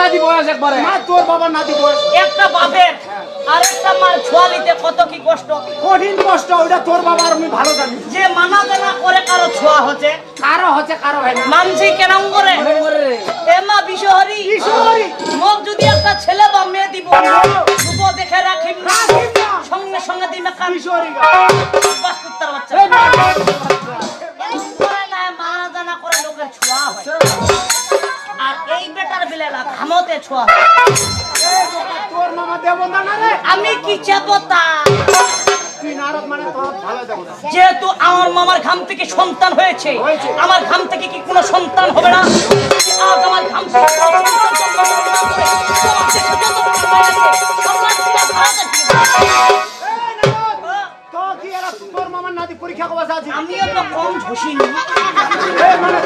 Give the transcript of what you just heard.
নাতি বয়স একবারে। মা তোর বাবার নাতি বয়স। একটা বাপের আর একটা মার ছোয়ালিতে কত কি কষ্ট। কঠিন কষ্ট ওটা তোর বাবার আমি ভালো জানি। যে মানা জানা করে কারও ছোঁয়া হচ্ছে কারও হচ্ছে কারও হয় না। মানছি কেন করে এ মা বিশহরি। বিশহরি। মোক যদি একটা ছেলে বা মেয়ে দিব রূপ দেখে রাখিম না। সঙ্গে সঙ্গে দিবে কান। কিশোরী বাস কুত্তার বাচ্চা। বেটার ঘামতে ছোঁয়া। এই বাবা, তোর মামা দেবতা না রে আমি কি চেপতা তুই নারদ তোর ভালো দেবতা যেহেতু আমার মামার ঘাম থেকে সন্তান হয়েছে। আমার ঘাম থেকে কি কোনো সন্তান হবে না আজ আমার ঘাম পরীক্ষা আছে আমিও তো কম নি মানে